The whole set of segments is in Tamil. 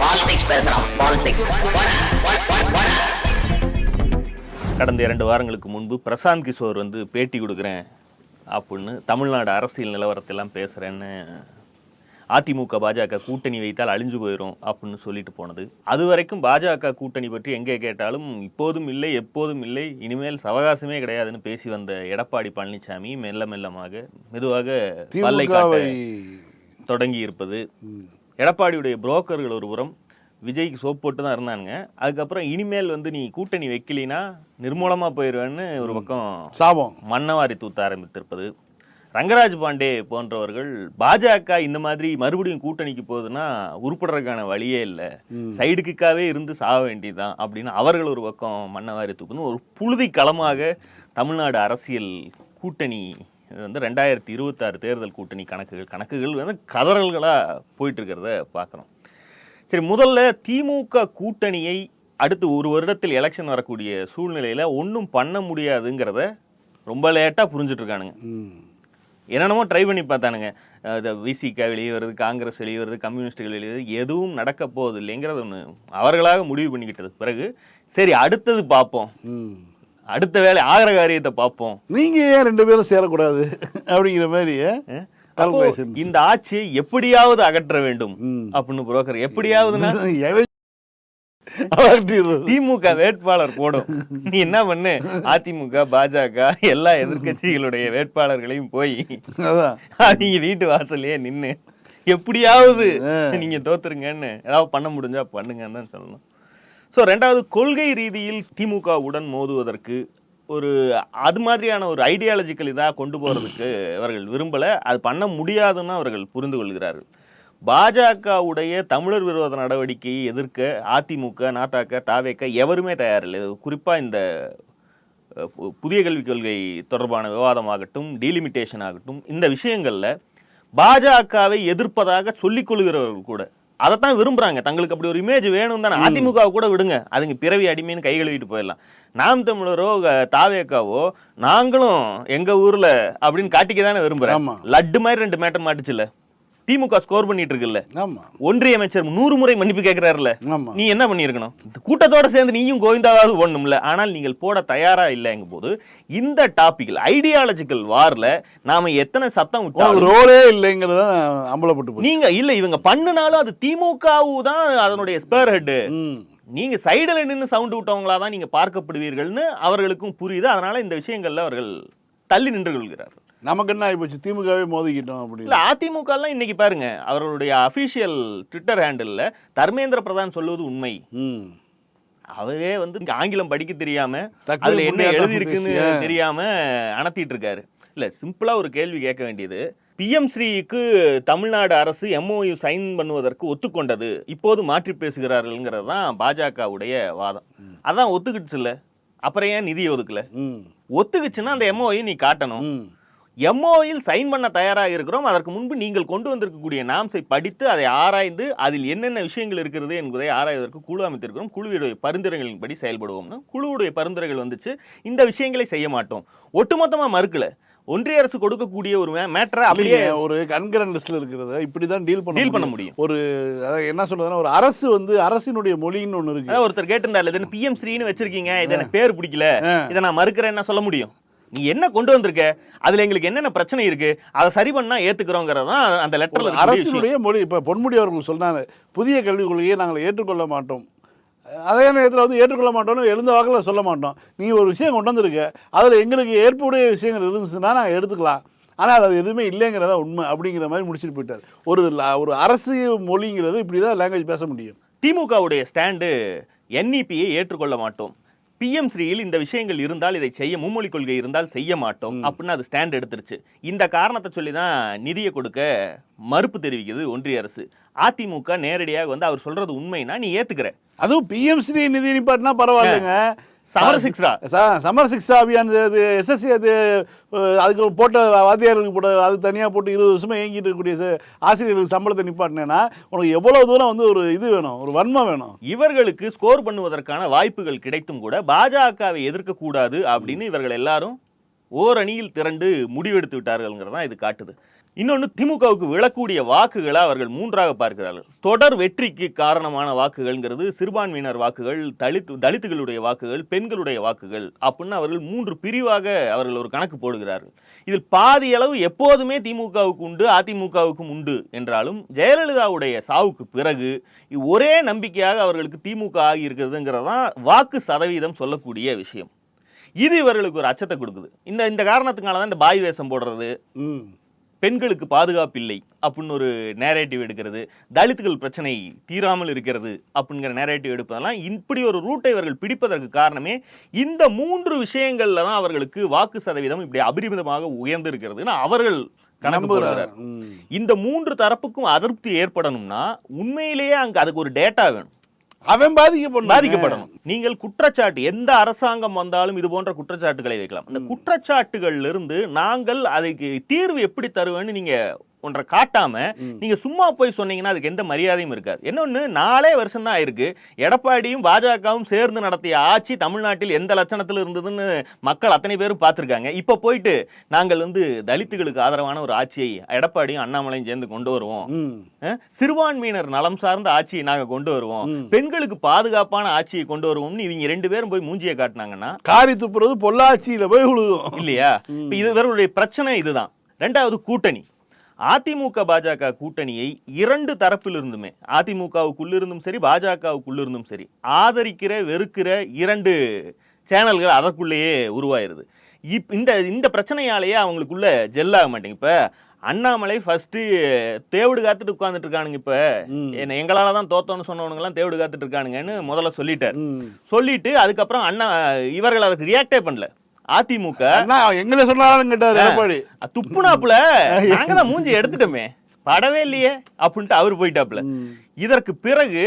பாலிடிக்ஸ் பேசுறான் பாலிடிக்ஸ் கடந்த இரண்டு வாரங்களுக்கு முன்பு பிரசாந்த் கிஷோர் வந்து பேட்டி கொடுக்குறேன் அப்படின்னு தமிழ்நாடு அரசியல் நிலவரத்தெல்லாம் பேசுகிறேன்னு அதிமுக பாஜக கூட்டணி வைத்தால் அழிஞ்சு போயிடும் அப்படின்னு சொல்லிட்டு போனது. அது வரைக்கும் பாஜக கூட்டணி பற்றி எங்கே கேட்டாலும் இப்போதும் இல்லை எப்போதும் இல்லை இனிமேல் சவகாசமே கிடையாதுன்னு பேசி வந்த எடப்பாடி பழனிசாமி மெல்ல மெல்லமாக மெதுவாக பல்லை தொடங்கி இருப்பது எடப்பாடியுடைய புரோக்கர்கள் ஒரு புறம் விஜய்க்கு சோப் போட்டு தான் இருந்தானுங்க. அதுக்கப்புறம் இனிமேல் வந்து நீ கூட்டணி வைக்கலினா நிர்மூலமா போயிடுவேன்னு ஒரு பக்கம் சாபம். மன்னவாரி தூத்த ஆரம்பித்திருப்பது. ரங்கராஜ் பாண்டே போன்றவர்கள் பாஜக இந்த மாதிரி மறுபடியும் கூட்டணிக்கு போகுதுன்னா உருப்படுறதுக்கான வழியே இல்லை. சைடுக்குக்காவே இருந்து சாக வேண்டியதுதான் அப்படின்னு அவர்கள் ஒரு பக்கம் மன்னவாரி தூக்கணும் ஒரு புழுதி களமாக தமிழ்நாடு அரசியல் கூட்டணி இது வந்து ரெண்டாயிரத்தி இருபத்தாறு தேர்தல் கூட்டணி கணக்குகள் கணக்குகள் வந்து கதறல்களா போயிட்டு இருக்கிறத பார்க்குறோம் சரி முதல்ல திமுக கூட்டணியை அடுத்து ஒரு வருடத்தில் எலெக்ஷன் வரக்கூடிய சூழ்நிலையில ஒன்றும் பண்ண முடியாதுங்கிறத ரொம்ப லேட்டாக ம். என்னென்னமோ ட்ரை பண்ணி பார்த்தானுங்க. விசிகா வெளியே வருது காங்கிரஸ் வெளியே வருது கம்யூனிஸ்டுகள் வெளியே வருது எதுவும் நடக்க போகுது இல்லைங்கிறது ஒன்று அவர்களாக முடிவு பண்ணிக்கிட்டது. பிறகு சரி அடுத்தது பார்ப்போம். அடுத்த வேலை ஆகிற காரியத்தை பார்ப்போம். நீங்க ஏன் ரெண்டு பேரும் சேரக்கூடாது? அப்படிங்கிற மாதிரி. இந்த ஆட்சியை எப்படியாவது அகற்ற வேண்டும். அப்படின்னு புரோக்கர் அகற்றிடுறது. திமுக வேட்பாளர் போடும். நீ என்ன பண்ணு? அதிமுக பாஜக எல்லா எதிர்க்கட்சிகளுடைய வேட்பாளர்களையும் போய் அவங்க வீட்டு வாசல்லயே நின்னு எப்படியாவது நீங்க தோத்துருங்கன்னு ஏதாவது பண்ண முடிஞ்சா பண்ணுங்கன்னு தான் சொல்லணும். ஸோ ரெண்டாவது கொள்கை ரீதியில் திமுகவுடன் மோதுவதற்கு ஒரு அது மாதிரியான ஒரு ஐடியாலஜிக்கல் இதாக கொண்டு போகிறதுக்கு அவர்கள் விரும்பல. அது பண்ண முடியாதுன்னு அவர்கள் புரிந்து கொள்கிறார்கள். பாஜகவுடைய தமிழர் விரோத நடவடிக்கையை எதிர்க்க அதிமுக நாத்தாக்க தாவேக்க எவருமே தயாரில்லை குறிப்பாக இந்த பு- புதிய கல்விக் கொள்கை தொடர்பான விவாதமாகட்டும் டீலிமிட்டேஷன் ஆகட்டும் இந்த விஷயங்களில் பாஜகவை எதிர்ப்பதாக சொல்லிக் கொள்கிறவர்கள் கூட அதைத்தான் விரும்புறாங்க. தங்களுக்கு அப்படி ஒரு இமேஜ் வேணும் தானே அதிமுக கூட விடுங்க. அதுங்க பிறவி அடிமைன்னு கை கழுவிட்டு போயிடலாம். நாம் தமிழரோ தாவேக்காவோ நாங்களும் எங்க ஊர்ல அப்படின்னு காட்டிக்க தானே விரும்புறேன். ஆமா. லட்டு மாதிரி ரெண்டு மேட்டர் மாட்டுச்சுல்ல. திமுக ஸ்கோர் பண்ணிட்டு இருக்குல்ல? ஒன்றிய அமைச்சர் நூறு முறை மன்னிப்பு கேட்கிறாருல்ல ஆமா. நீ என்ன பண்ணியிருக்கணும்? இந்த கூட்டத்தோட சேர்ந்து நீயும் கோவிந்தாவாவது ஓடணும்ல. ஆனால் நீங்கள் போட தயாரா இல்லைங்க போது இந்த டாபிக்ல ஐடியாலஜிக்கல் வார்ல நாம எத்தனை சத்தம் விட்டாலும் ரோலே இல்லைங்கிறத அம்பலப்பட்டு நீங்க இல்ல இவங்க பண்ணுனாலும் அது திமுகவு தான் அதனுடைய ஸ்பேர் ஹெட். நீங்க சைடுல நின்னு சவுண்ட் விட்டவங்களா தான் நீங்க பார்க்கப்படுவீர்கள்னு அவர்களுக்கும் புரியுது. அதனால இந்த விஷயங்கள்ல அவர்கள் தள்ளி நின்று கொள்கிறார்கள். நமக்கு என்ன ஆயிப்போச்சு திமுகவே மோதிக்கிட்டோம் அப்படின்னு. இல்ல அதிமுக எல்லாம் இன்னைக்கு பாருங்க அவர்களுடைய அபிஷியல் ட்விட்டர் ஹேண்டில்ல தர்மேந்திர பிரதான் சொல்லுவது உண்மை. அவரே வந்து இங்க ஆங்கிலம் படிக்க தெரியாம அதுல என்ன புண்ணியாட்டம் எழுதி இருக்குன்னு பேசிய. தெரியாம அனத்திட்டு இருக்காரு. இல்ல சிம்பிளா ஒரு கேள்வி கேட்க வேண்டியது. பிஎம் ஸ்ரீக்கு தமிழ்நாடு அரசு எம்ஓயு சைன் பண்ணுவதற்கு ஒத்துக்கொண்டது. இப்போது மாற்றி பேசுகிறார்கள்ங்கிறது தான் பாஜகவுடைய வாதம். அதான் ஒத்துக்கிடுச்சு இல்ல அப்புறம் ஏன் நிதி ஒதுக்கல. ஒத்துக்குச்சுன்னா அந்த எம்ஓயு நீ காட்டணும். எம்ஓயில் சைன் பண்ண தயாராக இருக்கிறோம். அதற்கு முன்பு நீங்கள் கொண்டு வந்திருக்கக்கூடிய நாம்ஸை படித்து அதை ஆராய்ந்து அதில் என்னென்ன விஷயங்கள் இருக்கிறது என்பதை ஆராய்வதற்கு குழு அமைத்திருக்கிறோம். குழுவுடைய பரிந்துரைகளின்படி செயல்படுவோம்னு குழுவுடைய பரிந்துரைகள் வந்துச்சு. இந்த விஷயங்களை செய்ய மாட்டோம். ஒட்டுமொத்தமா மறுக்கல. ஒன்றிய அரசு கொடுக்கக்கூடிய ஒரு மேட்டரை அப்படியே ஒரு கண்கரன் லிஸ்ட்ல இருக்கிறத. இப்படிதான் டீல் பண்ண டீல் பண்ண முடியும். ஒரு என்ன சொல்றதுன்னா ஒரு அரசு வந்து அரசினுடைய மொழின்னு ஒண்ணு இருக்கு. ஒருத்தர் கேட்டிருந்தாரு இது பிஎம் ஸ்ரீன்னு வச்சிருக்கீங்க. இது எனக்கு பேர் பிடிக்கல. இதை நான் மறுக்கிறேன்னு சொல்ல முடியும்? நீ என்ன கொண்டு வந்திருக்க? அதுல எங்களுக்கு என்னென்ன பிரச்சனை இருக்கு? அதை சரி பண்ணா ஏத்துக்கிறோங்கிறது தான் அந்த லெட்டர்ல அரசினுடைய மொழி இப்ப பொன்முடி அவர்கள் சொன்னாங்க புதிய கல்விக் கொள்கையை நாங்கள் ஏற்றுக்கொள்ள மாட்டோம். அதே நேரத்தில் வந்து ஏற்றுக்கொள்ள மாட்டோம்னு எழுந்த வாக்கில் சொல்ல மாட்டோம். நீ ஒரு விஷயம் கொண்டு வந்திருக்க அதில் எங்களுக்கு ஏற்புடைய விஷயங்கள் இருந்துச்சுன்னா நாங்கள் எடுத்துக்கலாம். ஆனால் அது எதுவுமே இல்லைங்கிறதா உண்மை அப்படிங்கிற மாதிரி முடிச்சுட்டு போயிட்டார். ஒரு ஒரு அரசு மொழிங்கிறது இப்படி தான் லாங்குவேஜ் பேச முடியும். திமுகவுடைய ஸ்டாண்டு என்இபியை ஏற்றுக்கொள்ள மாட்டோம். பிஎம் ஸ்ரீயில் இந்த விஷயங்கள் இருந்தால் இதை செய்ய மும்மொழி கொள்கை இருந்தால் செய்ய மாட்டோம் அப்படின்னு அது ஸ்டாண்ட் எடுத்துருச்சு. இந்த காரணத்தை சொல்லி தான் நிதியை கொடுக்க மறுப்பு தெரிவிக்குது ஒன்றிய அரசு. அதிமுக நேரடியாக வந்து அவர் சொல்றது உண்மைனா நீ ஏத்துக்கிற. அதுவும் பிஎம்சி நிதி நிப்பாட்டினா பரவாயில்லைங்க. சமர சிக்ஸ்ரா ச- சமர் சிக்ஷா அபியான் அது எஸ்எஸ்சி அது அதுக்கு போட்ட வாத்தியார்களுக்கு போட்ட அது தனியாக போட்டு இருபது வருஷமா இயங்கிட்டு இருக்கக்கூடிய ஆசிரியர்களுக்கு சம்பளத்தை நிப்பாட்டினேன்னா உனக்கு எவ்வளோ தூரம் வந்து ஒரு இது வேணும் ஒரு வன்மை வேணும்? இவர்களுக்கு ஸ்கோர் பண்ணுவதற்கான வாய்ப்புகள் கிடைத்தும் கூட பாஜகவை எதிர்க்க கூடாது அப்படின்னு இவர்கள் எல்லாரும் ஓரணியில் திரண்டு முடிவெடுத்து விட்டார்கள்ங்கிறது தான் இது காட்டுது. இன்னொன்று திமுகவுக்கு விழக்கூடிய வாக்குகளை அவர்கள் மூன்றாக பார்க்கிறார்கள். தொடர் வெற்றிக்கு காரணமான வாக்குகள்ங்கிறது சிறுபான்மையினர் வாக்குகள் தலித் தலித்துகளுடைய வாக்குகள் பெண்களுடைய வாக்குகள் அப்படின்னு அவர்கள் மூன்று பிரிவாக அவர்கள் ஒரு கணக்கு போடுகிறார்கள். இதில் பாதி அளவு எப்போதுமே திமுகவுக்கு உண்டு அதிமுகவுக்கும் உண்டு என்றாலும் ஜெயலலிதாவுடைய சாவுக்கு பிறகு ஒரே நம்பிக்கையாக அவர்களுக்கு திமுக ஆகியிருக்கிறதுங்கிறது தான் வாக்கு சதவீதம் சொல்லக்கூடிய விஷயம். இது இவர்களுக்கு ஒரு அச்சத்தை கொடுக்குது. இந்த இந்த காரணத்துக்கான தான் இந்த பாய் வேஷம் போடுறது. பெண்களுக்கு பாதுகாப்பு இல்லை அப்படின்னு ஒரு நேரேட்டிவ் எடுக்கிறது. தலித்துகள் பிரச்சனை தீராமல் இருக்கிறது அப்படிங்கிற நேரேட்டிவ் எடுப்பதெல்லாம் இப்படி ஒரு ரூட்டை இவர்கள் பிடிப்பதற்கு காரணமே இந்த மூன்று விஷயங்கள்ல தான் அவர்களுக்கு வாக்கு சதவீதம் இப்படி அபரிமிதமாக உயர்ந்து இருக்கிறதுன்னு அவர்கள் கணக்கு. இந்த மூன்று தரப்புக்கும் அதிருப்தி ஏற்படணும்னா உண்மையிலேயே அங்க அதுக்கு ஒரு டேட்டா வேணும். அவன் பாதிக்கப்படணும். பாதிக்கப்படணும். நீங்கள் குற்றச்சாட்டு எந்த அரசாங்கம் வந்தாலும் இது போன்ற குற்றச்சாட்டுகளை வைக்கலாம். அந்த குற்றச்சாட்டுகள்ல இருந்து நாங்கள் அதுக்கு தீர்வு எப்படி தருவேன்னு நீங்க ஒன்றை காட்டாம நீங்க சும்மா போய் சொன்னீங்கன்னா அதுக்கு எந்த மரியாதையும் இருக்காது. இன்னொன்னு நாலே வருஷம் தான் ஆயிருக்கு. எடப்பாடியும் பாஜகவும் சேர்ந்து நடத்திய ஆட்சி தமிழ்நாட்டில் எந்த லட்சணத்தில் இருந்ததுன்னு மக்கள் அத்தனை பேரும் பார்த்திருக்காங்க. இப்ப போயிட்டு நாங்கள் வந்து தலித்துகளுக்கு ஆதரவான ஒரு ஆட்சியை எடப்பாடியும் அண்ணாமலையும் சேர்ந்து கொண்டு வருவோம். சிறுபான்மையினர் நலம் சார்ந்த ஆட்சியை நாங்க கொண்டு வருவோம். பெண்களுக்கு பாதுகாப்பான ஆட்சியை கொண்டு வருவோம்னு இவங்க ரெண்டு பேரும் போய் மூஞ்சியை காட்டினாங்கன்னா காரி துப்புறது பொள்ளாச்சியில போய் விழுகும் இல்லையா? இப்ப இது இவர்களுடைய பிரச்சனை இதுதான். ரெண்டாவது கூட்டணி. அதிமுக பாஜக கூட்டணியை இரண்டு தரப்பிலிருந்துமே அதிமுகவுக்குள்ளிருந்தும் சரி பாஜகவுக்குள்ளிருந்தும் சரி ஆதரிக்கிற வெறுக்கிற இரண்டு சேனல்கள் அதற்குள்ளேயே உருவாயிருது. இப் இந்த இந்த பிரச்சனையாலேயே அவங்களுக்குள்ள ஜெல்லாக மாட்டேங்க இப்ப அண்ணாமலை ஃபர்ஸ்ட் தேவடு காத்துட்டு உட்கார்ந்துட்டு இருக்கானுங்க இப்ப. என்ன எங்களால தான் தோத்தோன்னு சொன்னவனுங்க எல்லாம் தேவடு காத்துட்டு இருக்கானுங்கன்னு முதல்ல சொல்லிட்டார். சொல்லிட்டு அதுக்கப்புறம் அண்ணா இவர்கள் அதுக்கு ரியாக்டே பண்ணல. அதிமுக எங்களை சொன்னாலும் கேட்டாரு எடப்பாடி. துப்புனாப்புல. நாங்க தான் மூஞ்சி எடுத்துட்டோமே. படவே இல்லையே அப்படின்ட்டு அவர் போயிட்டாப்புல. இதற்கு பிறகு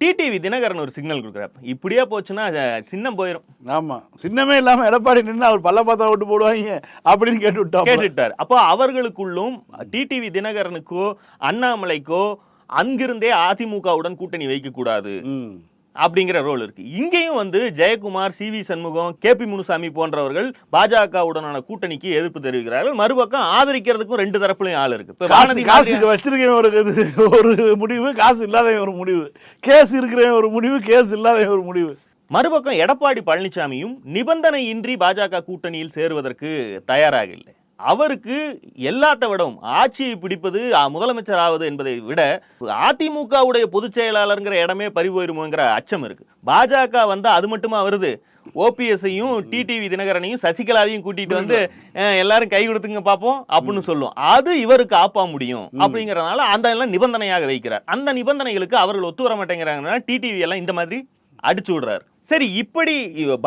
டிடிவி தினகரன் ஒரு சிக்னல் கொடுக்குறாரு. இப்படியே போச்சுன்னா சின்னம் போயிடும் ஆமா. சின்னமே இல்லாம எடப்பாடி நின்று அவர் பல்ல பார்த்தா விட்டு போடுவாங்க அப்படின்னு கேட்டு கேட்டுட்டார். அப்போ அவர்களுக்குள்ளும் டிடிவி தினகரனுக்கோ அண்ணாமலைக்கோ அங்கிருந்தே அதிமுகவுடன் கூட்டணி வைக்க கூடாது அப்படிங்கிற ரோல் இருக்கு. இங்கேயும் வந்து Jayakumar C V Shanmugam K P Munusamy போன்றவர்கள் பாஜகவுடனான கூட்டணிக்கு எதிர்ப்பு தெரிவிக்கிறார்கள். மறுபக்கம் ஆதரிக்கிறதுக்கும் ரெண்டு தரப்புலயும் ஆள் இருக்கு. இப்ப காசு வானதி காசு மாதிரியா- வச்சிருக்கவன் ஒரு இது ஒரு முடிவு காசு இல்லாதவன் ஒரு முடிவு. கேஸ் இருக்கிறவன் ஒரு முடிவு கேஸ் இல்லாதவன் ஒரு முடிவு. மறுபக்கம் எடப்பாடி பழனிசாமியும் நிபந்தனையின்றி பாஜக கூட்டணியில் சேருவதற்கு தயாராக இல்லை. அவருக்கு எல்லாத்த விடவும் ஆட்சியை பிடிப்பது முதலமைச்சர் ஆவது என்பதை விட அதிமுகவுடைய பொதுச் செயலாளருங்கிற இடமே பறிபோயிருமோங்கிற அச்சம் இருக்கு. பாஜக வந்தா அது மட்டுமா வருது? ஓபிஎஸ்ஐயும் டிடிவி தினகரனையும் சசிகலாவையும் கூட்டிட்டு வந்து எல்லாரும் கை கொடுத்துங்க பார்ப்போம் அப்படின்னு சொல்லும். அது இவருக்கு ஆப்பா முடியும் அப்படிங்கறதுனால அந்த எல்லாம் நிபந்தனையாக வைக்கிறார். அந்த நிபந்தனைகளுக்கு அவர்கள் ஒத்து வர மாட்டேங்கிறாங்கன்னா டிடிவி எல்லாம் இந்த மாதிரி அடிச்சு விடுறாரு. சரி இப்படி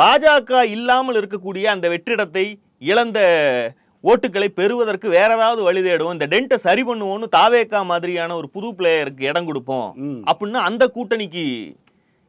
பாஜக இல்லாமல் இருக்கக்கூடிய அந்த வெற்றிடத்தை இழந்த ஓட்டுகளை பெறுவதற்கு வேற ஏதாவது வழி தேடுவோம். இந்த டென்ட்டை சரி பண்ணுவோம்னு தாவேக்கா மாதிரியான ஒரு புது பிளேயருக்கு இடம் கொடுப்போம். அப்படின்னு அந்த கூட்டணிக்கு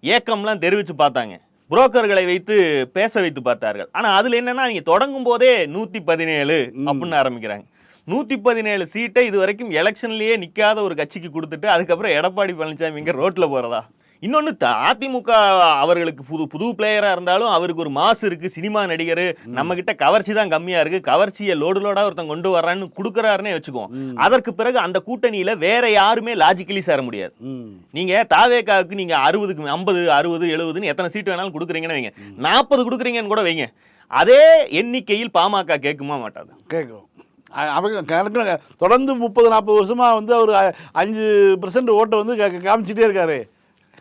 ஏக்கம்லாம் தெரிவிச்சு பார்த்தாங்க. புரோக்கர்களை வைத்து பேச வைத்து பார்த்தார்கள். ஆனா அதுல என்னன்னா நீங்க தொடங்கும் போதே நூத்தி பதினேழு அப்படின்னு ஆரம்பிக்கிறாங்க. நூத்தி பதினேழு சீட்டை இது வரைக்கும் எலெக்ஷன்லயே நிக்காத ஒரு கட்சிக்கு கொடுத்துட்டு அதுக்கப்புறம் எடப்பாடி பழனிசாமி இங்க ரோட்ல போறதா? இன்னொன்னு த- அதிமுக அவர்களுக்கு புது புது பிளேயரா இருந்தாலும் அவருக்கு ஒரு மாசு இருக்கு சினிமா நடிகர். நம்ம கிட்ட கவர்ச்சி தான் கம்மியா இருக்கு. கவர்ச்சியை லோடு லோடா ஒருத்தன் கொண்டு வர்றான்னு கொடுக்கறாருன்னே வச்சுக்குவோம். அதற்கு பிறகு அந்த கூட்டணியில வேற யாருமே லாஜிக்கலி சேர முடியாது. ம். நீங்க தாவேக்காவுக்கு நீங்க அறுபதுக்கு ஐம்பது அறுபது எழுபதுன்னு எத்தனை சீட் வேணாலும் கொடுக்குறீங்கன்னு வைங்க. நாற்பது கொடுக்குறீங்கன்னு கூட வைங்க. அதே எண்ணிக்கையில் பாமக கேட்குமா மாட்டாது. கேட்கும். அவங்க கணக்கு தொடர்ந்து முப்பது நாற்பது வருஷமா வந்து அவர் அஞ்சு பர்சன்ட் ஓட்டை வந்து காமிச்சிட்டே இருக்காரு.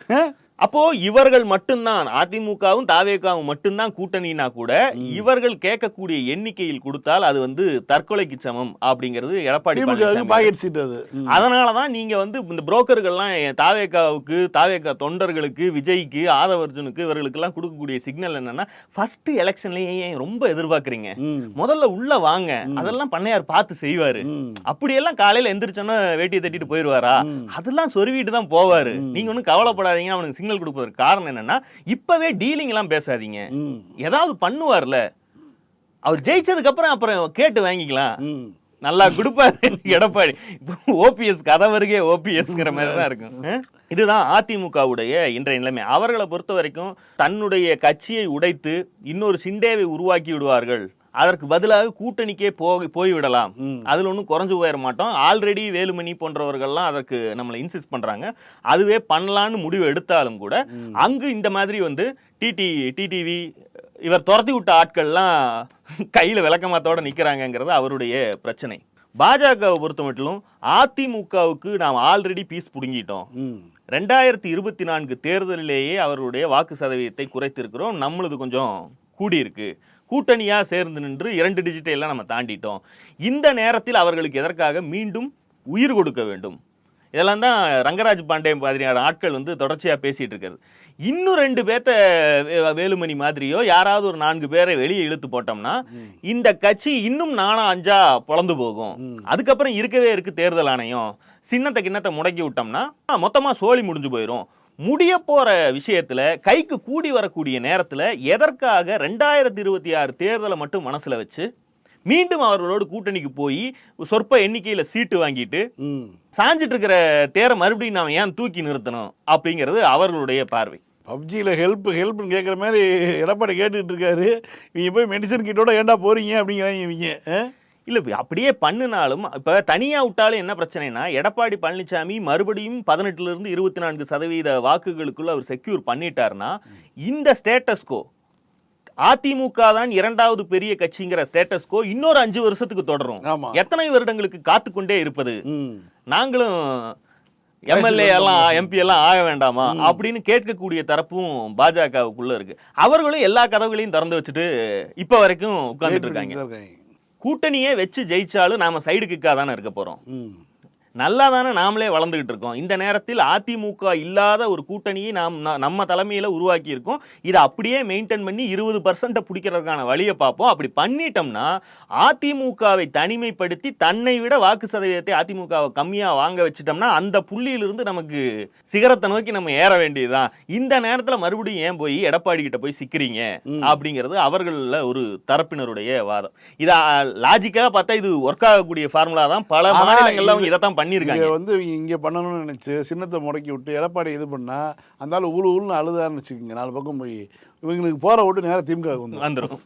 嗯。அப்போ இவர்கள் மட்டும்தான் அதிமுகவும் தாவேக்காவும் மட்டும்தான் கூட்டணினா கூட இவர்கள் கேட்கக்கூடிய எண்ணிக்கையில் கொடுத்தால் அது வந்து தற்கொலைக்கு சமம் அப்படிங்கிறது எடப்பாடி. அதனாலதான் நீங்க வந்து இந்த புரோக்கர்கள்லாம் தாவேக்காவுக்கு தாவேக்கா தொண்டர்களுக்கு விஜய்க்கு ஆதவர்ஜுனுக்கு இவர்களுக்கெல்லாம் கொடுக்கக்கூடிய சிக்னல் என்னன்னா ஃபர்ஸ்ட் எலெக்ஷன்லயே ஏன் ரொம்ப எதிர்பார்க்கறீங்க. முதல்ல உள்ள வாங்க. அதெல்லாம் பண்ணையார் பார்த்து செய்வாரு. அப்படியெல்லாம் காலையில எந்திரிச்சோன்னா வேட்டியை தட்டிட்டு போயிருவாரா? அதெல்லாம் சொருவிட்டு தான் போவாரு. நீங்க ஒன்றும் கவலைப்படாதீங்க அவனுக்கு சிக்னல் கொடுப்பதற்கு காரணம் என்னன்னா இப்பவே டீலிங் எல்லாம் பேசாதீங்க. ஏதாவது பண்ணுவார்ல. அவர் ஜெயிச்சதுக்கு அப்புறம் அப்புறம் கேட்டு வாங்கிக்கலாம். நல்லா கொடுப்பாரு எடப்பாடி. ஓபிஎஸ் கதை வருகே ஓபிஎஸ்ங்கிற மாதிரி தான் இருக்கும்? இதுதான் அதிமுகவுடைய இன்றைய நிலைமை. அவர்களை பொறுத்த வரைக்கும் தன்னுடைய கட்சியை உடைத்து இன்னொரு சிண்டேவை உருவாக்கி விடுவார்கள். அதற்கு பதிலாக கூட்டணிக்கே போய் போய்விடலாம். அதுல ஒன்றும் குறைஞ்சு போயிட மாட்டோம். ஆல்ரெடி வேலுமணி போன்றவர்கள்லாம் அதற்கு நம்மளை இன்சிஸ்ட் பண்றாங்க. அதுவே பண்ணலான்னு முடிவு எடுத்தாலும் கூட அங்கு இந்த மாதிரி வந்து டிடி டிடிவி இவர் துரத்தி விட்ட ஆட்கள்லாம் கையில விளக்கமாத்தோட நிக்கிறாங்கங்கிறது அவருடைய பிரச்சனை. பாஜகவை பொறுத்த மட்டும் அதிமுகவுக்கு நாம் ஆல்ரெடி பீஸ் புடுங்கிட்டோம். ரெண்டாயிரத்தி இருபத்தி நான்கு தேர்தலிலேயே அவர்களுடைய வாக்கு சதவீதத்தை குறைத்திருக்கிறோம். நம்மளது கொஞ்சம் கூடியிருக்கு. கூட்டணியாக சேர்ந்து நின்று இரண்டு டிஜிட்டை எல்லாம் நம்ம தாண்டிட்டோம். இந்த நேரத்தில் அவர்களுக்கு எதற்காக மீண்டும் உயிர் கொடுக்க வேண்டும்? இதெல்லாம் தான் ரங்கராஜ் பாண்டே மாதிரியான ஆட்கள் வந்து தொடர்ச்சியாக பேசிகிட்டு இருக்கிறது. இன்னும் ரெண்டு பேர்த்த வேலுமணி மாதிரியோ யாராவது ஒரு நான்கு பேரை வெளியே இழுத்து போட்டோம்னா இந்த கட்சி இன்னும் நானா அஞ்சா பொழந்து போகும். அதுக்கப்புறம் இருக்கவே இருக்கு தேர்தல் ஆணையம். சின்னத்தை கிண்ணத்தை முடக்கி விட்டோம்னா மொத்தமா சோழி முடிஞ்சு போயிடும் முடிய போற விஷயத்துல கைக்கு கூடி வரக்கூடிய நேரத்துல எதற்காக ரெண்டாயிரத்தி இருபத்தி ஆறு தேர்தலை மட்டும் மனசுல வச்சு மீண்டும் அவர்களோடு கூட்டணிக்கு போய் சொற்ப எண்ணிக்கையில சீட்டு வாங்கிட்டு சாஞ்சிட்டு இருக்கிற தேரை மறுபடியும் நாம ஏன் தூக்கி நிறுத்தணும் அப்படிங்கிறது அவர்களுடைய பார்வை. பப்ஜியில் ஹெல்ப் ஹெல்ப்னு கேட்குற மாதிரி எடப்பாடி கேட்டுக்கிட்டு இருக்காரு. இவங்க போய் மெடிசன் கிட்டோட ஏன்டா போறீங்க அப்படிங்கிறாங்க இவங்க? இல்ல அப்படியே பண்ணினாலும் இப்ப தனியா விட்டாலும் என்ன பிரச்சனைனா எடப்பாடி பழனிசாமி மறுபடியும் பதினெட்டுல இருந்து இருபத்தி நான்கு சதவீத வாக்குகளுக்குள்ள அவர் செக்யூர் பண்ணிட்டாருன்னா இந்த ஸ்டேட்டஸ்கோ அதிமுக தான் இரண்டாவது பெரிய கட்சிங்கிற ஸ்டேட்டஸ்கோ இன்னொரு அஞ்சு வருஷத்துக்கு தொடரும். எத்தனை வருடங்களுக்கு காத்துக்கொண்டே இருப்பது? நாங்களும் எம்எல்ஏ எல்லாம் எம்பி எல்லாம் ஆக வேண்டாமா? அப்படின்னு கேட்கக்கூடிய தரப்பும் பாஜகவுக்குள்ள இருக்கு. அவர்களும் எல்லா கதவுகளையும் திறந்து வச்சுட்டு இப்ப வரைக்கும் உட்கார்ந்துட்டு இருக்காங்க. கூட்டணியே வச்சு ஜெயிச்சாலும் நாம சைடு கிக்கா தானே இருக்க போறோம். நல்லா தானே நாமளே வளர்ந்துகிட்டு இருக்கோம். இந்த நேரத்தில் அதிமுக இல்லாத ஒரு கூட்டணியை நாம் நம்ம தலைமையில உருவாக்கி இருக்கோம். இதை அப்படியே மெயின்டைன் பண்ணி இருபது பர்சன்ட்டை பிடிக்கிறதுக்கான வழியை பார்ப்போம். அப்படி பண்ணிட்டோம்னா அதிமுகவை தனிமைப்படுத்தி தன்னை விட வாக்கு சதவீதத்தை அதிமுகவை கம்மியா வாங்க வச்சிட்டோம்னா அந்த புள்ளியிலிருந்து நமக்கு சிகரத்தை நோக்கி நம்ம ஏற வேண்டியதுதான். இந்த நேரத்துல மறுபடியும் ஏன் போய் எடப்பாடி கிட்ட போய் சிக்கிறீங்க? அப்படிங்கிறது அவர்கள ஒரு தரப்பினருடைய வாதம். இத லாஜிக்கா பார்த்தா இது ஒர்க் ஆகக்கூடிய ஃபார்முலா தான். பல மாநிலங்கள்ல அவங்க இது- இதைத்தான் பண்ணியிருக்காங்க. வந்து இங்க பண்ணணும்னு நினைச்சு சின்னத்தை முடக்கி விட்டு எடப்பாடி இது பண்ணா அந்த ஆள் ஊழு ஊழுன்னு அழுதான்னு வச்சுக்கோங்க நாலு பக்கம் போய். இவங்களுக்கு போற ஓட்டு நேரா திமுக வந்து வந்துடும்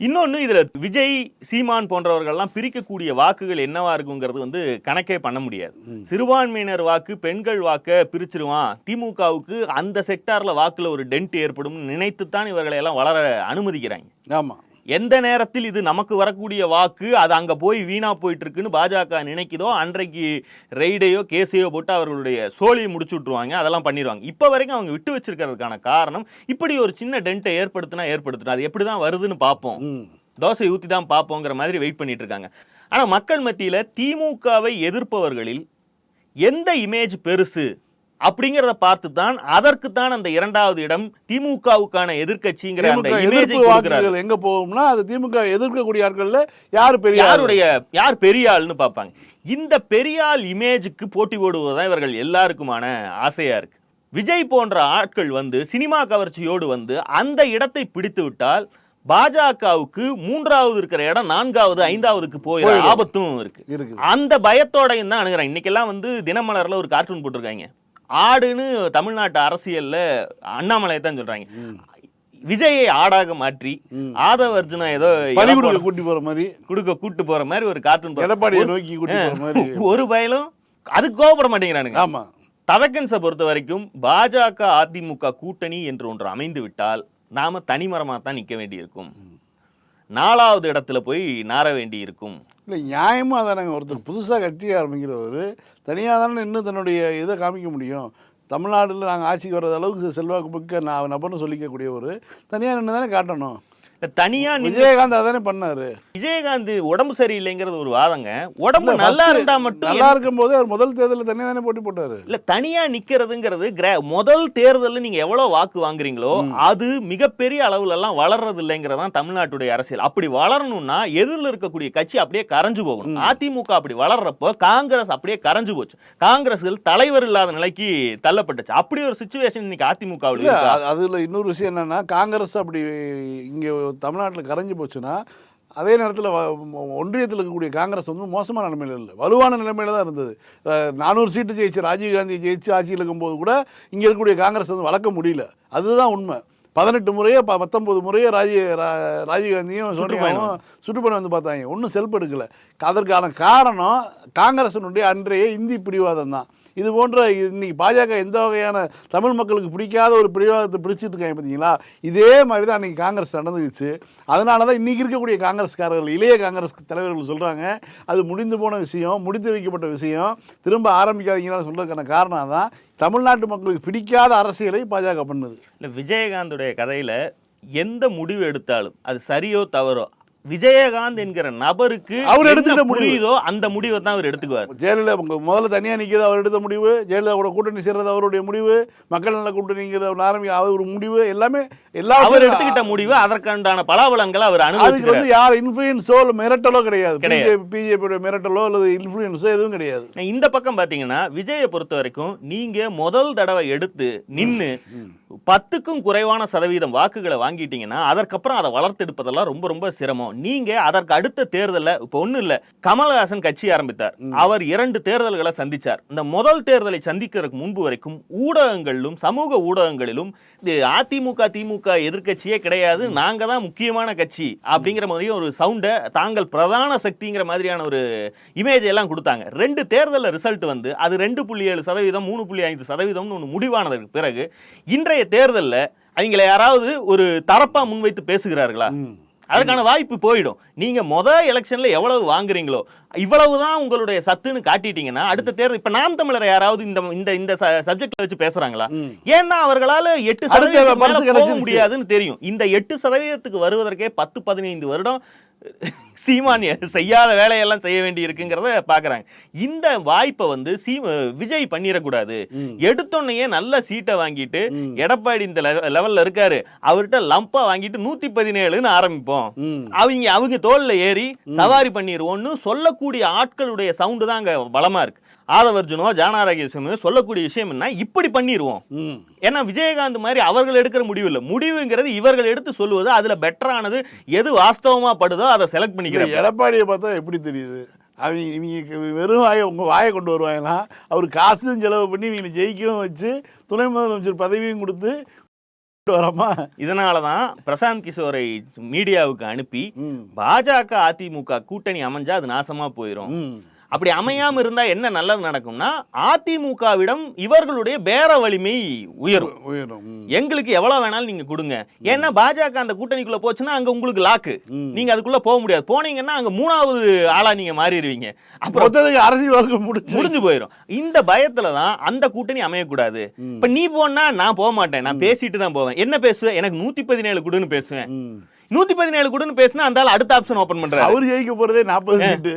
இன்னொன்னு இதுல விஜய் சீமான் போன்றவர்கள்லாம் பிரிக்கக்கூடிய வாக்குகள் என்னவா இருக்குங்கிறது வந்து கணக்கே பண்ண முடியாது. சிறுபான்மையினர் வாக்கு பெண்கள் வாக்க பிரிச்சிருவான். திமுகவுக்கு அந்த செக்டார்ல வாக்குல ஒரு டென்ட் ஏற்படும் நினைத்துத்தான் இவர்களை எல்லாம் வளர அனுமதிக்கிறாங்க. ஆமா. எந்த நேரத்தில் இது நமக்கு வரக்கூடிய வாக்கு? அது அங்க போய் வீணா போயிட்டு இருக்குன்னு பாஜக நினைக்குதோ அன்றைக்கு ரெய்டையோ கேஸையோ போட்டு அவர்களுடைய சோழியை முடிச்சு விட்டுருவாங்க அதெல்லாம் பண்ணிடுவாங்க இப்போ வரைக்கும் அவங்க விட்டு வச்சிருக்கிறதுக்கான காரணம் இப்படி ஒரு சின்ன டென்ட்டை ஏற்படுத்தினா ஏற்படுத்தினா அது எப்படி தான் வருதுன்னு பார்ப்போம் தோசை ஊத்தி தான் பார்ப்போங்கிற மாதிரி வெயிட் பண்ணிட்டு இருக்காங்க. ஆனா மக்கள் மத்தியில திமுகவை எதிர்ப்பவர்களில் எந்த இமேஜ் பெருசு? அப்படிங்கிறத பார்த்து தான் அதற்கு தான் அந்த இரண்டாவது இடம் திமுகவுக்கான எதிர்க்கட்சிங்கிற அந்த எதிர்ப்பு வாக்குகள் எங்க போகும்னா அது திமுக எதிர்க்கக்கூடிய ஆட்கள்ல யாரு பெரிய? யாருடைய யார் பெரிய ஆள்னு பார்ப்பாங்க. இந்த பெரிய ஆள் இமேஜுக்கு போட்டி போடுவதுதான் இவர்கள் எல்லாருக்குமான ஆசையா இருக்கு. விஜய் போன்ற ஆட்கள் வந்து சினிமா கவர்ச்சியோடு வந்து அந்த இடத்தை பிடித்து விட்டால் பாஜகவுக்கு மூன்றாவது இருக்கிற இடம் நான்காவது ஐந்தாவதுக்கு போயிட போயிடும். ஆபத்தும் இருக்கு. அந்த பயத்தோடையும் தான் அணுகிறேன் இன்னைக்கெல்லாம் வந்து தினமலர்ல ஒரு கார்ட்டூன் போட்டிருக்காங்க. ஆடுன்னு தமிழ்நாட்டு அரசியல்ல அண்ணாமலையை தான் சொல்றாங்க. விஜயை ஆடாக மாற்றி ம். ஆதவ அர்ஜுனா ஏதோ பலி இலை கொடுக்க போட- கூட்டி போற மாதிரி. குடுக்க கூட்டு போற மாதிரி ஒரு கார்ட்டூன். எடப்பாடியை நோக்கி கூட்டி போற மாதிரி. ஒரு பயலும் அதுக்கு கோவப்பட மாட்டேங்கிறானுங்க. ஆமா. தவக்கன்ஸை பொறுத்த வரைக்கும் பாஜக அதிமுக கூட்டணி என்று ஒன்று அமைந்து விட்டால் நாம தனிமரமா தான் நிக்க வேண்டியிருக்கும். நாலாவது இடத்துல போய் நார வேண்டி இருக்கும் இல்லை நியாயமாக தானேங்க ஒருத்தர் புதுசாக கட்சி ஆரம்பிக்கிறவர் தனியாக தானே இன்னும் தன்னுடைய இதை காமிக்க முடியும். தமிழ்நாட்டில் நாங்கள் ஆட்சிக்கு வர்றது அளவுக்கு செல்வாக்கு மிக்க நான் நபர்னு சொல்லிக்கக்கூடியவர் தனியாக நின்று தானே காட்டணும். தனியா விஜயகாந்த் அதானே பண்ணாரு. விஜயகாந்த் உடம்பு சரியில்லைங்கிறது ஒரு வாதங்க. உடம்பு நல்லா இருந்தா மட்டும் நல்லா இருக்கும் போது அவர் முதல் தேர்தலில் தனியாக தானே போட்டி போட்டாரு. இல்ல தனியா நிக்கிறதுங்கிறது முதல் தேர்தல்ல நீங்க எவ்வளவு வாக்கு வாங்குறீங்களோ அது மிகப்பெரிய அளவுல எல்லாம் வளர்றது இல்லைங்கிறதான் தமிழ்நாட்டுடைய அரசியல். அப்படி வளரணும்னா எதிரில் இருக்கக்கூடிய கட்சி அப்படியே கரைஞ்சு போகணும். அதிமுக அப்படி வளர்றப்போ காங்கிரஸ் அப்படியே கரைஞ்சு போச்சு. காங்கிரஸ்கள் தலைவர் இல்லாத நிலைக்கு தள்ளப்பட்டுச்சு. அப்படி ஒரு சுச்சுவேஷன் இன்னைக்கு அதிமுகவில் அதில் இன்னொரு விஷயம் என்னன்னா காங்கிரஸ் அப்படி இங்கே தமிழ்நாட்டில் கரைஞ்சு போச்சுன்னா அதே நேரத்தில் ஒன்றியத்தில் இருக்கக்கூடிய காங்கிரஸ் வந்து மோசமான நிலைமையில் இல்லை. வலுவான நிலைமையில தான் இருந்தது. நானூறு சீட்டு ஜெயிச்சு ராஜீவ்காந்தி ஜெயிச்சு ஆட்சியில் இருக்கும்போது கூட இங்கே இருக்கக்கூடிய காங்கிரஸ் வந்து வளர்க்க முடியல. அதுதான் உண்மை. பதினெட்டு முறையோ ப பத்தொன்பது முறையோ ராஜீவ் ராஜீவ்காந்தியும். சோனியாவும் சுற்றுப்பயணம். வந்து பார்த்தாங்க. ஒன்றும் செல்ஃப் எடுக்கல அதற்கான காரணம் காங்கிரசினுடைய அன்றைய இந்தி பிடிவாதம் தான். இது போன்ற இன்னைக்கு பாஜக எந்த வகையான தமிழ் மக்களுக்கு பிடிக்காத ஒரு பிடிவாதத்தை பிடிச்சிட்டு இருக்காங்க பார்த்தீங்களா? இதே மாதிரி தான் அன்றைக்கி காங்கிரஸ் நடந்துச்சு அதனால தான் இன்றைக்கி இருக்கக்கூடிய காங்கிரஸ்காரர்கள் இளைய காங்கிரஸ் தலைவர்கள் சொல்கிறாங்க அது முடிந்து போன விஷயம் முடித்து வைக்கப்பட்ட விஷயம் திரும்ப ஆரம்பிக்காதீங்கன்னு சொல்கிறதுக்கான காரணம் தான் தமிழ்நாட்டு மக்களுக்கு பிடிக்காத அரசியலை பாஜக பண்ணுது. இல்லை விஜயகாந்துடைய கதையில் எந்த முடிவு எடுத்தாலும் அது சரியோ தவறோ விஜயகாந்த் என்கிற நபருக்கு அவர் எடுத்துக்கிட்ட முடிவு. புரியுதோ அந்த முடிவை தான் அவர் எடுத்துக்குவார். ஜெயலலிதா உங்க முதல்ல தனியாக நிற்கிறது அவர் எடுத்த முடிவு ஜெயலலிதா கூட கூட்டணி சேர்றது அவருடைய முடிவு மக்கள் நல கூட்டணிங்கிறது அவர் ஆரம்பி அவர் ஒரு முடிவு எல்லாமே எல்லா அவர் எடுத்துக்கிட்ட முடிவு அதற்குண்டான பலாபலன்களை அவர் அதுக்கு அனுபவிக்கிறார் வந்து யார் இன்ஃப்ளூயன்ஸோ இல்லை மிரட்டலோ கிடையாது. கிடையாது. பிஜேபி பிஜேபியோட மிரட்டலோ அல்லது இன்ஃப்ளூயன்ஸோ எதுவும் கிடையாது. இந்த பக்கம் பாத்தீங்கன்னா விஜயை பொறுத்த வரைக்கும் நீங்க முதல் தடவை எடுத்து நின்னு பத்துக்கும் குறைவான சதவீதம் வாக்குகளை வாங்கிட்டீங்கன்னா அதற்கப்புறம் அதை வளர்த்தெடுப்பதெல்லாம் ரொம்ப ரொம்ப சிரமம். நீங்க அதற்கு அடுத்த தேர்தல்ல இப்ப ஒண்ணும் இல்ல கமல்ஹாசன் கட்சி ஆரம்பித்தார். அவர் இரண்டு தேர்தல்களை சந்திச்சார். இந்த முதல் தேர்தலை சந்திக்கிறதுக்கு முன்பு வரைக்கும் ஊடகங்களிலும் சமூக ஊடகங்களிலும் அதிமுக திமுக எதிர்க்கட்சியே கிடையாது. நாங்க தான் முக்கியமான கட்சி அப்படிங்கிற மாதிரியும் ஒரு சவுண்டை தாங்கள் பிரதான சக்திங்கிற மாதிரியான ஒரு இமேஜ் எல்லாம் கொடுத்தாங்க. ரெண்டு தேர்தலில் ரிசல்ட் வந்து அது ரெண்டு புள்ளி ஏழு சதவீதம் மூணு புள்ளி ஐந்து சதவீதம்னு ஒன்று முடிவானதற்கு பிறகு இன்றைய தேர்தலில் அவங்களை யாராவது ஒரு தரப்பா முன்வைத்து பேசுகிறார்களா. அதற்கான வாய்ப்பு போயிடும் நீங்க முத எலெக்ஷன்ல எவ்வளவு வாங்குறீங்களோ இவ்வளவுதான் உங்களுடைய சத்துன்னு காட்டிட்டீங்கன்னா அடுத்த தேர்தல் இப்ப நாம் தமிழரை யாராவது இந்த இந்த இந்த சப்ஜெக்ட்ல வச்சு பேசுறாங்களா. ஏன்னா அவர்களால எட்டு கிடைச்சிருச்சு. முடியாதுன்னு தெரியும் இந்த எட்டு சதவீதத்துக்கு வருவதற்கே பத்து பதினைந்து வருடம் சீமான் செய்யாத வேலையெல்லாம் செய்ய வேண்டி இருக்குங்கிறத பாக்குறாங்க இந்த வாய்ப்பை வந்து சீ விஜய் பண்ணிடக்கூடாது. எடுத்தோன்னையே நல்ல சீட்டை வாங்கிட்டு. எடப்பாடி இந்த லெவ- லெவல்ல இருக்காரு அவர்கிட்ட லம்பா வாங்கிட்டு நூத்தி பதினேழுன்னு ஆரம்பிப்போம். அவங்க அவங்க தோல்ல ஏறி சவாரி பண்ணிடுவோம்னு சொல்லக்கூடிய ஆட்களுடைய சவுண்டு தான் அங்க பலமா இருக்கு ஆதவர்ஜுனோ ஜானாராகேசனோ சொல்லக்கூடிய விஷயம் என்ன இப்படி பண்ணிடுவோம். ஏன்னா விஜயகாந்த் மாதிரி அவர்கள் எடுக்கிற முடிவு இல்லை முடிவுங்கிறது இவர்கள் எடுத்து சொல்லுவது அதுல பெட்டரானது எது வாஸ்தவமா படுதோ அதை செலக்ட் பண்ணிக்கிறேன். எடப்பாடியை பார்த்தா எப்படி தெரியுது? அவங்க இவங்க வெறும் வாயை உங்க வாயை கொண்டு வருவாங்களா? அவர் காசும் செலவு பண்ணி இவங்களை ஜெயிக்கவும் வச்சு துணை முதலமைச்சர் பதவியும் கொடுத்து வராமா? இதனாலதான் பிரசாந்த் கிஷோரை மீடியாவுக்கு அனுப்பி. பாஜக அதிமுக கூட்டணி அமைஞ்சா அது நாசமா போயிடும். அப்படி அமையாம இருந்தா என்ன நல்லது நடக்கும்னா அதிமுகவிடம் இவர்களுடைய பேர வலிமை உயரும். உயரும். எங்களுக்கு எவ்வளவு வேணாலும் நீங்க கொடுங்க. ஏன்னா பாஜக அந்த கூட்டணிக்குள்ள போச்சுன்னா அங்க உங்களுக்கு லாக்கு. நீங்க அதுக்குள்ள போக முடியாது. போனீங்கன்னா அங்க மூணாவது ஆளா நீங்க மாறிடுவீங்க. அப்புறம் அரசியல் முடிச்சு முடிஞ்சு. போயிடும் இந்த பயத்துல தான் அந்த கூட்டணி அமையக்கூடாது. இப்ப நீ போனா நான் போக மாட்டேன். நான் பேசிட்டு தான் போவேன். என்ன பேசுவேன் எனக்கு நூத்தி பதினேழு குடுன்னு பேசுவேன். நூத்தி பதினேழு குடுன்னு பேசினா அந்த அடுத்த ஆப்ஷன் ஓபன் பண்றாரு. அவர் ஜெயிக்க போறதே நாற்பது சீட்டு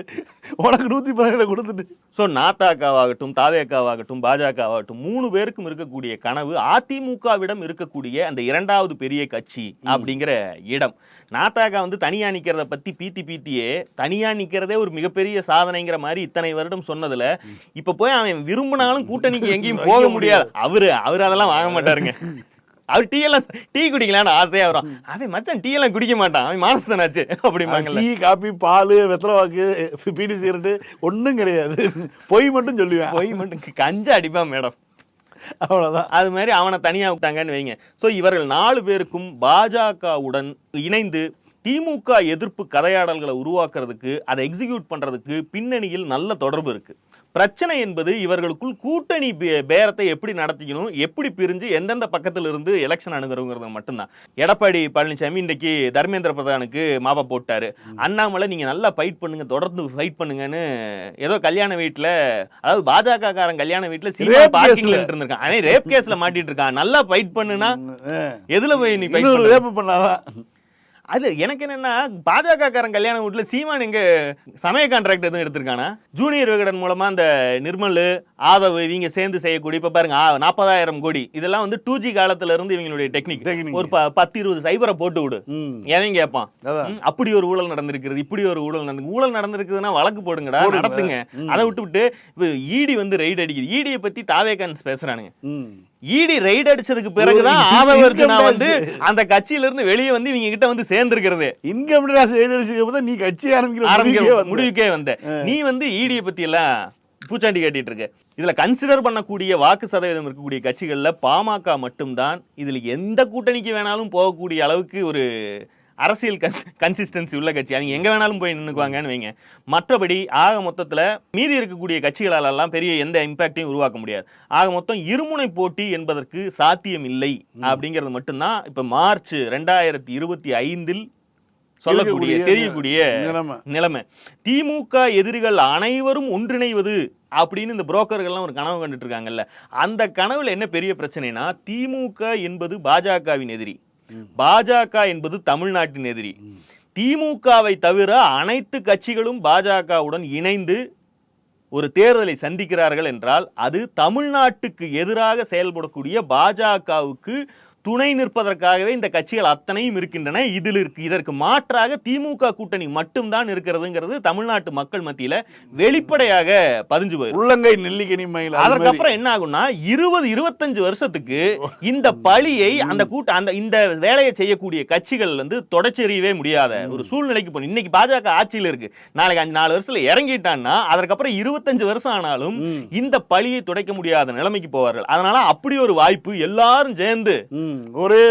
உனக்கு நூத்தி பதினேழு கொடுத்துட்டு. ஸோ நாத்தாக்காவாகட்டும் தாவேக்காவாகட்டும் பாஜகவாகட்டும் மூணு பேருக்கும் இருக்கக்கூடிய கனவு அதிமுகவிடம் இருக்கக்கூடிய அந்த இரண்டாவது பெரிய கட்சி அப்படிங்கிற இடம். நாத்தாக்கா வந்து தனியா நிக்கிறத பத்தி பீத்தி பீத்தியே தனியா நிக்கிறதே ஒரு மிகப்பெரிய சாதனைங்கிற மாதிரி இத்தனை வருடம் சொன்னதுல இப்ப போய் அவன் விரும்பினாலும் கூட்டணிக்கு எங்கேயும் போக முடியாது. அவரு அவரு அதெல்லாம் வாங்க மாட்டாருங்க. அவர் டீ எல்லாம் டீ குடிக்கலான்னு ஆசையா வரும். அவன் மச்சான் டீ எல்லாம் குடிக்க மாட்டான். அவன் மானஸ்தனாச்சு அப்படிம்பாங்கல்ல. டீ காபி பால் வெத்தலைவாக்கு பீடி சிகரெட்டு ஒன்றும் கிடையாது. பொய் மட்டும் சொல்லுவேன். போய் மட்டும் கஞ்சா அடிப்பான் மேடம். அவ்வளோதான் அது மாதிரி அவனை தனியா விட்டாங்கன்னு வைங்க. சோ இவர்கள் நாலு பேருக்கும் பாஜகவுடன் இணைந்து திமுக எதிர்ப்பு கதையாடல்களை உருவாக்குறதுக்கு அதை எக்ஸிக்யூட் பண்றதுக்கு பின்னணியில் நல்ல தொடர்பு இருக்கு. பிரச்சனை என்பது இவர்களுக்குள் கூட்டணி பேரத்தை எப்படி நடத்திக்கணும் எப்படி பிரிஞ்சு எந்தெந்த பக்கத்துல இருந்து எலெக்ஷன் அணுகிறோங்கிறது மட்டும்தான். எடப்பாடி பழனிசாமி இன்றைக்கு தர்மேந்திர பிரதானுக்கு மாப்பா போட்டாரு. அண்ணாமலை நீங்க நல்லா ஃபைட் பண்ணுங்க தொடர்ந்து ஃபைட் பண்ணுங்கன்னு ஏதோ கல்யாண வீட்டுல அதாவது பாஜக காரன் கல்யாண வீட்டுல சீமா பார்க்கிங்ல. இருந்திருக்கான் அவன் ரேப் கேஸ்ல மாட்டிட்டு இருக்கான். நல்லா ஃபைட் பண்ணுனா எதுல போய் நீ வேப்பு பண்ணாதான். அது எனக்கு என்னன்னா பாஜக காரன் கல்யாண வீட்டுல சீமான் எங்க சமய கான்ட்ராக்ட் எதுவும் எடுத்திருக்கானா? ஜூனியர் விகடன் மூலமா அந்த நிர்மல் ஆதவ் இவங்க சேர்ந்து செய்யக்கூடிய இப்ப பாருங்க நாற்பதாயிரம் கோடி. இதெல்லாம் வந்து டூ ஜி காலத்துல இருந்து இவங்களுடைய டெக்னிக். ஒரு ப- பத்து இருபது சைபரை போட்டு விடு. எவன் கேட்பான் அப்படி ஒரு ஊழல் நடந்திருக்கிறது இப்படி ஒரு ஊழல் நடந்து ஊழல் நடந்திருக்குதுன்னா வழக்கு போடுங்கடா போடுங்க. நடத்துங்க. அதை விட்டு விட்டு இடி வந்து ரைடு அடிக்குது. ஈடியை பத்தி தாவேகான்ஸ் பேசுறானுங்க. இடி ரைடு அடிச்சதுக்கு பிறகுதான் ஆதவர்ஜுனா income வந்து. அந்த கட்சியில இருந்து வெளியே வந்து இவங்க கிட்ட வந்து சேர்ந்திருக்கிறது இன்கம் டேக்ஸ் எழுதி நீ கட்சி ஆரம்பிக்கிற ஆரம்பிக்க முடிவுக்கே வந்த. முடிவுக்கே வந்த நீ வந்து ஈடிய பத்தி எல்லாம் பூச்சாண்டி காட்டிட்டு இருக்கு இதுல கன்சிடர் பண்ணக்கூடிய வாக்கு சதவீதம் இருக்கக்கூடிய கட்சிகள்ல பாமக மட்டும்தான் இதுல எந்த கூட்டணிக்கு வேணாலும் போகக்கூடிய அளவுக்கு ஒரு அரசியல் கன்சிஸ்டன்சி உள்ள கட்சி. அவங்க எங்க வேணாலும் போய் நின்னுக்குவாங்கன்னு வைங்க. மற்றபடி ஆக மொத்தத்துல மீதி இருக்கக்கூடிய கட்சிகளால எல்லாம் பெரிய எந்த இம்பாக்டையும் உருவாக்க முடியாது. ஆக மொத்தம் இருமுனை போட்டி என்பதற்கு சாத்தியம் இல்லை அப்படிங்கிறது மட்டும்தான் இப்ப மார்ச் ரெண்டாயிரத்தி இருபத்தி ஐந்தில் சொல்லக்கூடிய தெரியக்கூடிய நிலைமை. நிலைமை. திமுக எதிரிகள் அனைவரும் ஒன்றிணைவது அப்படின்னு இந்த புரோக்கர்கள்லாம் ஒரு கனவு கண்டுட்டு இருக்காங்கல்ல. அந்த கனவுல என்ன பெரிய பிரச்சனைனா திமுக என்பது பாஜகவின் எதிரி. பாஜக என்பது தமிழ்நாட்டின் எதிரி. திமுகவை தவிர அனைத்து கட்சிகளும் பாஜகவுடன் இணைந்து ஒரு தேர்தலை சந்திக்கிறார்கள் என்றால் அது தமிழ்நாட்டுக்கு எதிராக செயல்படக்கூடிய பாஜகவுக்கு துணை நிற்பதற்காகவே இந்த கட்சிகள் அத்தனையும் இருக்கின்றன. இதில் இருக்கு இதற்கு மாற்றாக திமுக கூட்டணி மட்டும்தான் இருக்கிறதுங்கிறது தமிழ்நாட்டு மக்கள் மத்தியில வெளிப்படையாக பதிஞ்சு போயிருக்கு உள்ளங்கை நெல்லிக்கனி மயில். அதற்கப்புறம் என்ன ஆகும்னா இருபது இருபத்தஞ்சு வருஷத்துக்கு இந்த பழியை அந்த கூட்ட அந்த இந்த வேலையை செய்யக்கூடிய கட்சிகள் வந்து தொடச்செறியவே முடியாத ஒரு சூழ்நிலைக்கு போகணும் இன்னைக்கு பாஜக ஆட்சியில் இருக்கு. நாளைக்கு அஞ்சு நாலு வருஷத்துல இறங்கிட்டான்னா அதற்கப்புறம் இருபத்தஞ்சு வருஷம் ஆனாலும் இந்த பழியை துடைக்க முடியாத நிலைமைக்கு போவார்கள். அதனால அப்படி ஒரு வாய்ப்பு எல்லாரும் சேர்ந்து ஒரே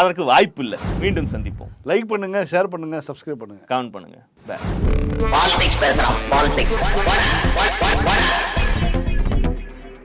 அதற்கு வாய்ப்பு இல்லை மீண்டும் சந்திப்போம். லைக் பண்ணுங்க ஷேர் பண்ணுங்க சப்ஸ்கிரைப் பண்ணுங்க. கமெண்ட் பண்ணுங்க. பாலிடிக்ஸ் பேசுறான் பாலிடிக்ஸ்